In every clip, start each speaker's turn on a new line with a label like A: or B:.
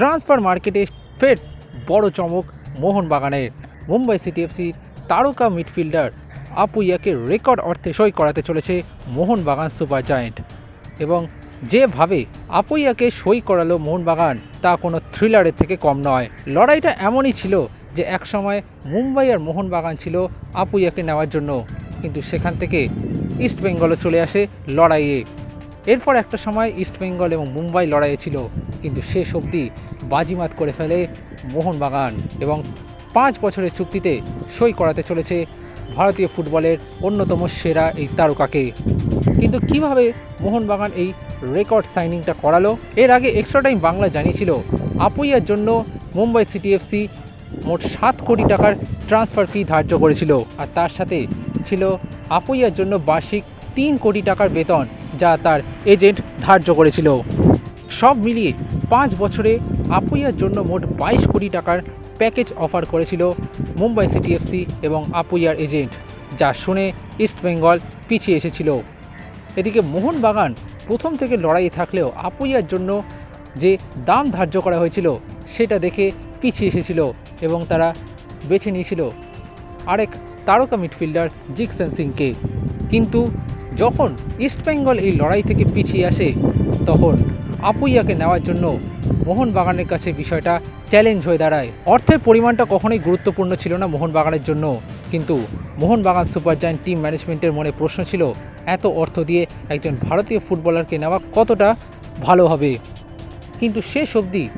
A: Transfer মার্কেটে ফের বড় চমক মোহনবাগানের। মুম্বাই সিটি এফসির তারকা মিডফিল্ডার আপুইয়াকে রেকর্ড অর্থে সই করাতে চলেছে মোহনবাগান সুপার জায়েন্ট। এবং যেভাবে আপুইয়াকে সই করালো মোহনবাগান, তা কোনো থ্রিলারের থেকে কম নয়। লড়াইটা এমনই ছিল যে একসময় মুম্বাই আর মোহনবাগান ছিল আপুইয়াকে নেওয়ার জন্য। কিন্তু সেখান থেকে ইস্ট বেঙ্গলও চলে আসে লড়াইয়ে। এরপর একটা সময় ইস্ট বেঙ্গল এবং মুম্বাই লড়াইয়ে ছিল, কিন্তু শেষ অবধি বাজিমাত করে ফেলে মোহনবাগান এবং পাঁচ বছরের চুক্তিতে সই করাতে চলেছে ভারতীয় ফুটবলের অন্যতম সেরা এই তারকাকে। কিন্তু কীভাবে মোহনবাগান এই রেকর্ড সাইনিংটা করালো? এর আগে এক্সট্রা টাইম বাংলা জানিয়েছিল, আপুইয়ার জন্য মুম্বাই সিটি এফসি মোট সাত কোটি টাকার ট্রান্সফার ফি ধার্য করেছিল। আর তার সাথে ছিল, আপুইয়ার জন্য বার্ষিক তিন কোটি টাকার বেতন। যা তার এজেন্ট ধার্য করেছিল। সব মিলিয়ে পাঁচ বছরে আপুইয়ার জন্য মোট বাইশ কোটি টাকার প্যাকেজ অফার করেছিল মুম্বাই সিটি এফসি এবং আপুইয়ার এজেন্ট, যা শুনে ইস্টবেঙ্গল পিছিয়ে এসেছিল। এদিকে মোহনবাগান প্রথম থেকে লড়াইয়ে থাকলেও আপুইয়ার জন্য যে দাম ধার্য করা হয়েছিল, সেটা দেখে পিছিয়ে এসেছিল এবং তারা বেছে নিয়েছিল আরেক তারকা মিডফিল্ডার জিকসেন সিংকে। কিন্তু যখন ইস্টবেঙ্গল এই লড়াই থেকে পিছিয়ে আসে, তখন আপুইয়াকে নেওয়ার জন্য মোহনবাগানের কাছে বিষয়টা চ্যালেঞ্জ হয়ে দাঁড়ায়। অর্থের পরিমাণটা কখনোই গুরুত্বপূর্ণ ছিল না মোহনবাগানের জন্য। কিন্তু মোহনবাগান সুপার জায়ান্ট টিম ম্যানেজমেন্টের মনে প্রশ্ন ছিল, এত অর্থ দিয়ে একজন ভারতীয় ফুটবলারকে নেওয়া কতটা ভালো হবে? কিন্তু শেষ অবধি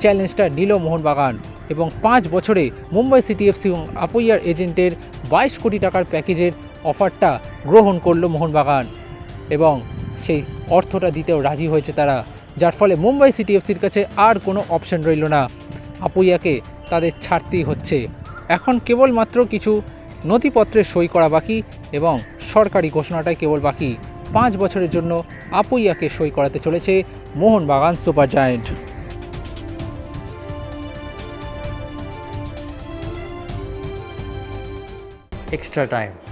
A: চ্যালেঞ্জটা নিল মোহনবাগান এবং পাঁচ বছরে মুম্বাই সিটি এফসি এবং আপুইয়ার এজেন্টের বাইশ কোটি টাকার প্যাকেজের অফারটা গ্রহণ করল মোহনবাগান এবং সেই অর্থটা দিতেও রাজি হয়েছে তারা, যার ফলে মুম্বাই সিটি এফসির কাছে আর কোনো অপশন রইল না। আপুইয়াকে তাদের ছাড়তেই হচ্ছে। এখন কেবলমাত্র কিছু নথিপত্রে সই করা বাকি এবং সরকারি ঘোষণাটাই কেবল বাকি। পাঁচ বছরের জন্য আপুইয়াকে সই করাতে চলেছে Mohun Bagan super giant.
B: Extra time.